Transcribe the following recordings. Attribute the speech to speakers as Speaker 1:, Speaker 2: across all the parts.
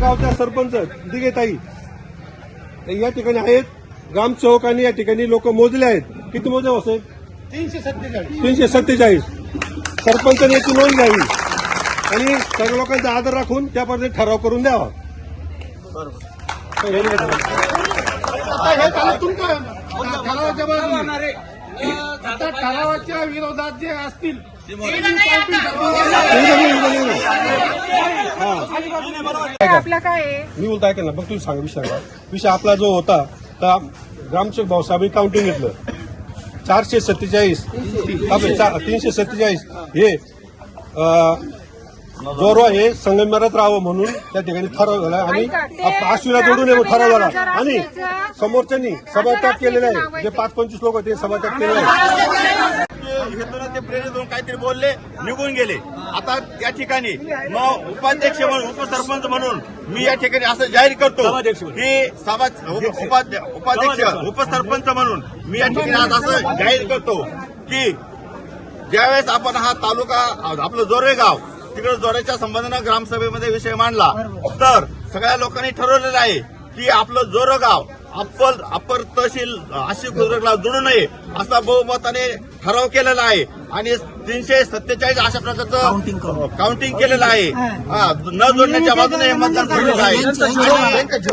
Speaker 1: सरपंच दिगेताई तर या ठिकाणी आहेत. ग्रामसेवकांनी या ठिकाणी लोक मोजले आहेत. किती मोजे असेल
Speaker 2: तीनशे सत्तेचाळीस.
Speaker 1: तीनशे सत्तेचाळीस. सरपंचाने याची नोंद घ्यावी. आणि सर्व लोकांचा आदर राखून त्या पद्धतीने ठराव करून द्यावा.
Speaker 2: हे ठरावाच्या विरोधात जे असतील
Speaker 3: आपलं काय आहे?
Speaker 1: मी बोलतो ऐका ना बघ तुम्ही सांगा विषय सांगा. विषय आपला जो होता तर ग्रामसेवक भाऊसाहेबांनी काउंटिंग घेतलं. चारशे सत्तेचाळीस आपले चा- तीनशे सत्तेचाळीस हे अं, जोरवा हे संगमेरात राहावं म्हणून त्या ठिकाणी ठराव झाला आणि
Speaker 3: ऐका, ते
Speaker 1: आप- जोडून हे ठराव झाला. आणि समोरच्यांनी सभात्याग केलेला आहे. जे पाच पंचवीस लोक होते सभात्याग केलेला आहे.
Speaker 4: ते प्रेरित होऊन काहीतरी बोलले निघून गेले. आता या ठिकाणी मग उपाध्यक्ष म्हणून उपसरपंच म्हणून मी या ठिकाणी असं जाहीर करतो की सभा उप- उपाध्य- उपाध्यक्ष उपसरपंच म्हणून मी या ठिकाणी आज असं जाहीर करतो की ज्यावेळेस आपण हा तालुका आपलं जोरे गाव तिकडे जोऱ्याच्या संबंधानं ग्रामसभेमध्ये विषय मांडला तर सगळ्या लोकांनी ठरवलेलं आहे की आपलं जोरं गाव अप्पर अप्पर तहसील अशी गुजरातला जोडू नये असा बहुमताने ठराव केलेला आहे. आणि तीनशे सत्तेचाळीस अशा प्रकारचं काउंटिंग केलेलं आहे. न जोडण्याच्या बाजूने हे मतदान ठरलेलं आहे.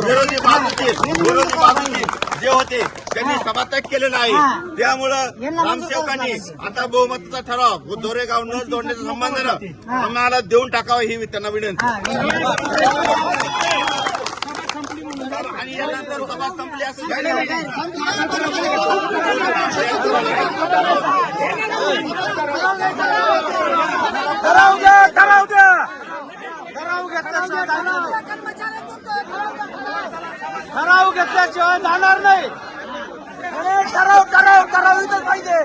Speaker 4: विरोधी बाजूचे विरोधी जे होते त्यांनी सभात्याग केलेला आहे. त्यामुळं ग्रामसेवकांनी आता बहुमताचा ठराव दोरेगाव न जोडण्याच्या संबंधानं आम्हाला देऊन टाकावं ही त्यांना विनंती. आणि यानंतर सभा संपली.
Speaker 2: ठराव घेतल्याशिवाय जाणार नाही ठराव ठराव ठराव पाहिजे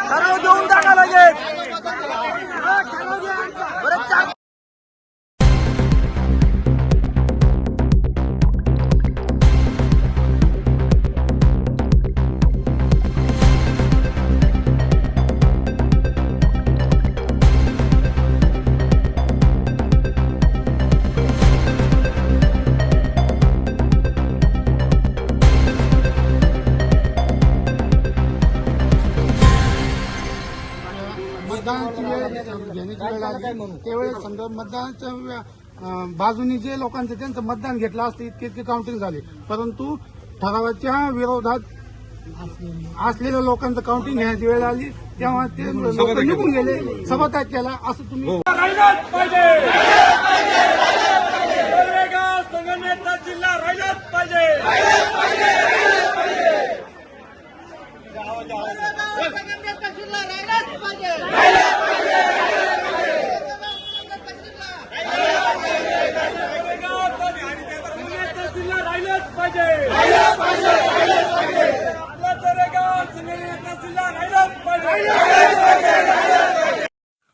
Speaker 2: ठराव देऊन टाका लगेच काय म्हणू? त्यावेळेस समजा मतदानाच्या अं, बाजूनी जे लोकांचं त्यांचं मतदान घेतलं असतं इतके इतके काउंटिंग झाले. परंतु ठरावाच्या विरोधात असलेल्या लोकांचं काउंटिंग घेण्याची वेळ आली. तेव्हा ते लोक निघून गेले. सभात्याग केला. असं तुम्ही हो.